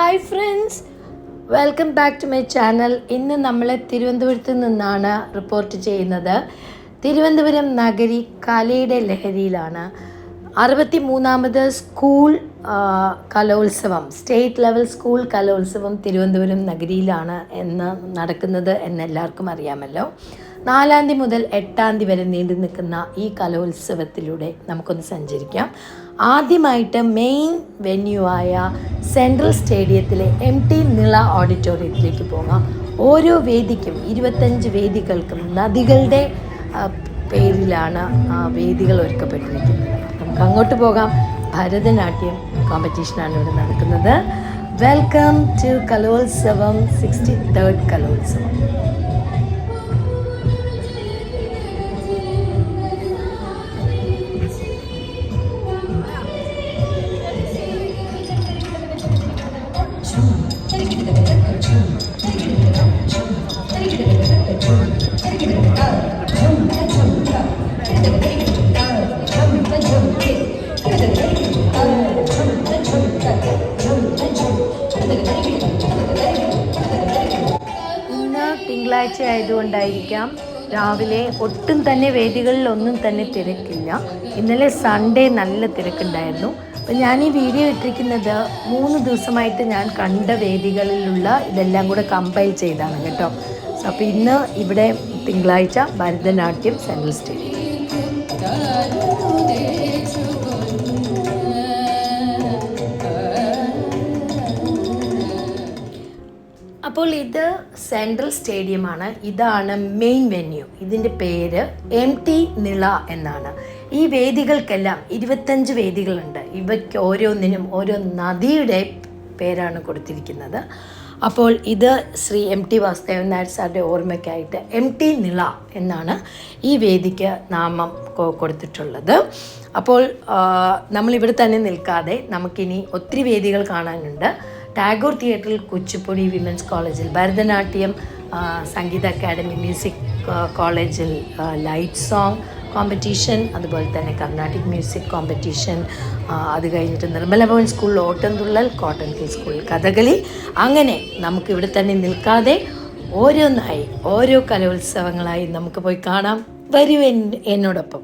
Hi friends welcome back to my channel ഇന്ന് നമ്മൾ തിരുവനന്തപുരത്ത് നിന്നാണ് റിപ്പോർട്ട് ചെയ്യുന്നത്. തിരുവനന്തപുരം നഗരി കലയുടെ ലഹരിയിലാണ്. അറുപത്തി മൂന്നാമത് സ്കൂൾ കലോത്സവം. സ്റ്റേറ്റ് ലെവൽ സ്കൂൾ കലോത്സവം തിരുവനന്തപുരം നഗരിയിലാണ് എന്ന് നടക്കുന്നത് എന്ന് എല്ലാവർക്കും അറിയാമല്ലോ. നാലാം തീയതി മുതൽ എട്ടാം തീയതി വരെ നീണ്ടു നിൽക്കുന്ന ഈ കലോത്സവത്തിലൂടെ നമുക്കൊന്ന് സഞ്ചരിക്കാം. ആദ്യമായിട്ട് മെയിൻ വെന്യൂ ആയ സെൻട്രൽ സ്റ്റേഡിയത്തിലെ എം ടി നിള ഓഡിറ്റോറിയത്തിലേക്ക് പോകാം. ഓരോ വേദിക്കും ഇരുപത്തഞ്ച് വേദികൾക്കും നദികളുടെ പേരിലാണ് ആ വേദികൾ ഒരുക്കപ്പെട്ടിരിക്കുന്നത്. നമുക്ക് അങ്ങോട്ട് പോകാം. ഭരതനാട്യം കോമ്പറ്റീഷനാണ് ഇവിടെ നടക്കുന്നത്. Welcome to Kalolsavam sixty third Kalolsavam തിങ്കളാഴ്ച ആയതുകൊണ്ടായിരിക്കാം രാവിലെ ഒട്ടും തന്നെ വേദികളിൽ ഒന്നും തന്നെ തിരക്കില്ല. ഇന്നലെ സൺഡേ നല്ല തിരക്കുണ്ടായിരുന്നു. അപ്പം ഞാൻ ഈ വീഡിയോ ഇട്ടിരിക്കുന്നത് മൂന്ന് ദിവസമായിട്ട് ഞാൻ കണ്ട വേദികളിലുള്ള ഇതെല്ലാം കൂടെ കമ്പൈൽ ചെയ്താണ് കേട്ടോ. സോ അപ്പോൾ ഇന്ന് ഇവിടെ തിങ്കളാഴ്ച ഭരതനാട്യം സെൻട്രൽ സ്റ്റേഡിയം അപ്പോൾ ഇത് സെൻട്രൽ സ്റ്റേഡിയമാണ്. ഇതാണ് മെയിൻ വെന്യൂ. ഇതിന്റെ പേര് എം ടി നിള എന്നാണ്. ഈ വേദികൾക്കെല്ലാം ഇരുപത്തഞ്ച് വേദികളുണ്ട്. ഇവയ്ക്ക് ഓരോന്നിനും ഓരോ നദിയുടെ പേരാണ് കൊടുത്തിരിക്കുന്നത്. അപ്പോൾ ഇത് ശ്രീ എം ടി വാസുദേവൻ നായർ സാറിന്റെ ഓർമ്മയ്ക്കായിട്ട് എം ടി നിള എന്നാണ് ഈ വേദിക്ക് നാമം കൊടുത്തിട്ടുള്ളത്. അപ്പോൾ നമ്മളിവിടെ തന്നെ നിൽക്കാതെ നമുക്കിനി ഒത്തിരി വേദികൾ കാണാനുണ്ട്. ടാഗോർ തിയേറ്ററിൽ കുച്ചിപ്പുടി വിമൻസ് കോളേജിൽ ഭരതനാട്യം സംഗീത അക്കാദമി മ്യൂസിക് കോളേജിൽ ലൈറ്റ് സോങ് കോമ്പറ്റീഷൻ അതുപോലെ തന്നെ കർണാട്ടിക് മ്യൂസിക് കോമ്പറ്റീഷൻ അത് കഴിഞ്ഞിട്ട് നിർമ്മല ഭവൻ സ്കൂളിൽ ഓട്ടംതുള്ളൽ കോട്ടൺ ഹിൽ സ്കൂളിൽ കഥകളി. അങ്ങനെ നമുക്ക് ഇവിടെ തന്നെ നിൽക്കാതെ ഓരോന്നായി ഓരോ കലോത്സവങ്ങളായി നമുക്ക് പോയി കാണാം. വരൂ എന്നോടൊപ്പം.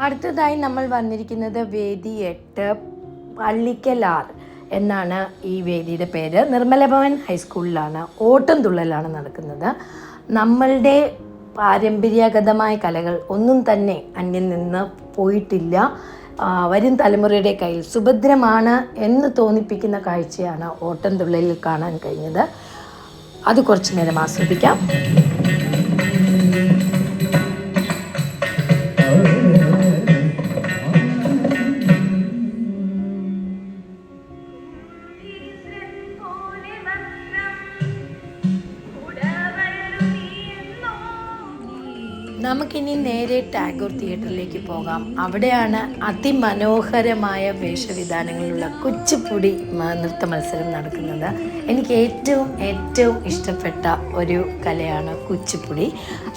അടുത്തതായി നമ്മൾ വന്നിരിക്കുന്നത് വേദി എട്ട് പള്ളിക്കലാർ എന്നാണ് ഈ വേദിയുടെ പേര്. നിർമ്മല ഭവൻ ഹൈസ്കൂളിലാണ് ഓട്ടം തുള്ളലാണ് നടക്കുന്നത്. നമ്മളുടെ പാരമ്പര്യാഗതമായ കലകൾ ഒന്നും തന്നെ അന്യം നിന്ന് പോയിട്ടില്ല. വരും തലമുറയുടെ കയ്യിൽ സുഭദ്രമാണ് എന്ന് തോന്നിപ്പിക്കുന്ന കാഴ്ചയാണ് ഓട്ടം തുള്ളലിൽ കാണാൻ കഴിഞ്ഞത്. അത് കുറച്ചു നേരം ആസ്വദിക്കാം. നമുക്കിനി നേരെ ടാഗോർ തിയേറ്ററിലേക്ക് പോകാം. അവിടെയാണ് അതിമനോഹരമായ വേഷവിധാനങ്ങളുള്ള കുച്ചിപ്പുടി നൃത്ത മത്സരം നടക്കുന്നത്. എനിക്ക് ഏറ്റവും ഏറ്റവും ഇഷ്ടപ്പെട്ട ഒരു കലയാണ് കുച്ചിപ്പുടി.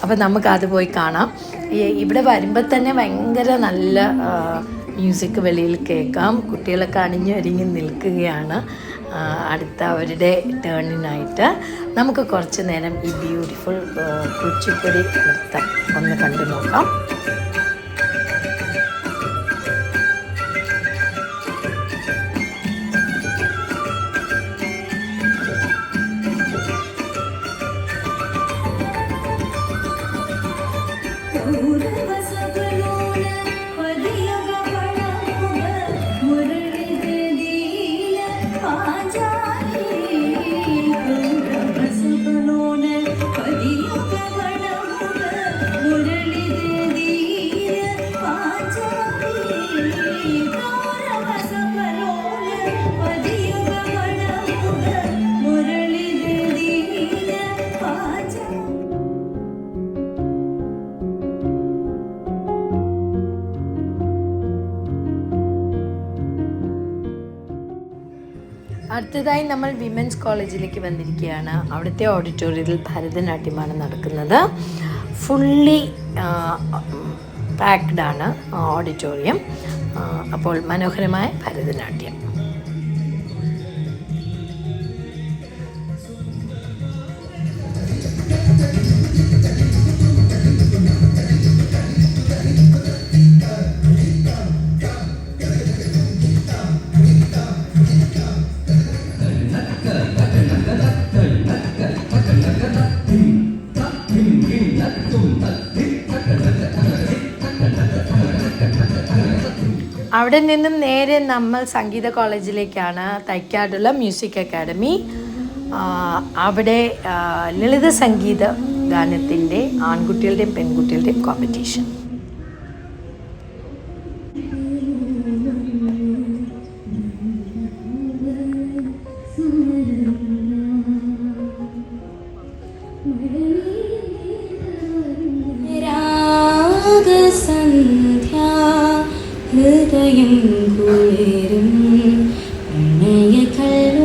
അപ്പോൾ നമുക്ക് അത് പോയി കാണാം. ഇവിടെ വരുമ്പോൾ തന്നെ ഭയങ്കര നല്ല മ്യൂസിക് വെളിയിൽ കേൾക്കാം. കുട്ടികളൊക്കെ അണിഞ്ഞൊരുങ്ങി നിൽക്കുകയാണ്. അടുത്ത അവരുടെ ടേണിനായിട്ട് നമുക്ക് കുറച്ച് നേരം ഈ ബ്യൂട്ടിഫുൾ കുച്ചിപ്പൊടി നൃത്തം ഒന്ന് കണ്ടു നോക്കാം അടുത്തതായി നമ്മൾ വിമൻസ് കോളേജിലേക്ക് വന്നിരിക്കുകയാണ്. അവിടുത്തെ ഓഡിറ്റോറിയത്തിൽ ഭരതനാട്യമാണ് നടക്കുന്നത്. ഫുള്ളി പാക്ഡ് ആണ് ഓഡിറ്റോറിയം. അപ്പോൾ മനോഹരമായ ഭരതനാട്യം. അവിടെ നിന്നും നേരെ നമ്മൾ സംഗീത കോളേജിലേക്കാണ് തൈക്കാടുള്ള മ്യൂസിക് അക്കാഡമി അവിടെ ലളിത സംഗീത ഗാനത്തിന്റെ ആൺകുട്ടികളുടെയും പെൺകുട്ടികളുടെയും കോമ്പറ്റീഷൻ രാഗസന്ധ്യാ കുളിരും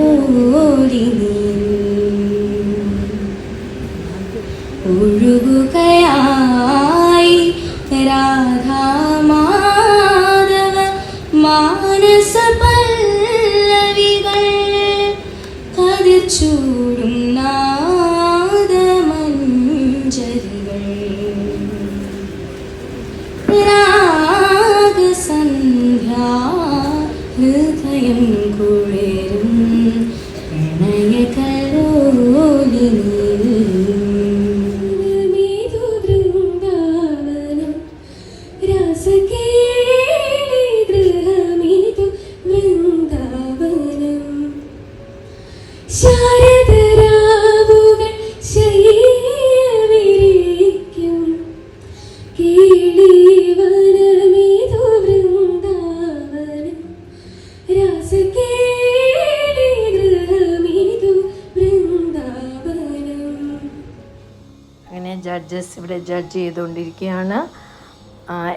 പ്രണയകല്ലോലിനി ഒഴുകുകയായി രാധാമാധവ മാനസ പല്ലവികൾ കതിർച്ചൂടും ഹൃദയം കുളിരും. പ്രണയകലോലിനീ ജഡ്ജസ് ഇവിടെ ജഡ്ജ് ചെയ്തുകൊണ്ടിരിക്കുകയാണ്.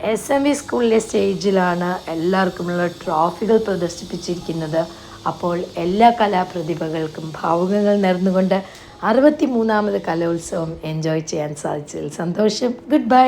എസ് എം വി സ്കൂളിലെ സ്റ്റേജിലാണ് എല്ലാവർക്കുമുള്ള ട്രോഫികൾ പ്രദർശിപ്പിച്ചിരിക്കുന്നത്. അപ്പോൾ എല്ലാ കലാപ്രതിഭകൾക്കും ഭാവുകങ്ങൾ നേർന്നുകൊണ്ട് അറുപത്തി മൂന്നാമത് കലോത്സവം എൻജോയ് ചെയ്യാൻ സാധിച്ചതിൽ സന്തോഷം. Good bye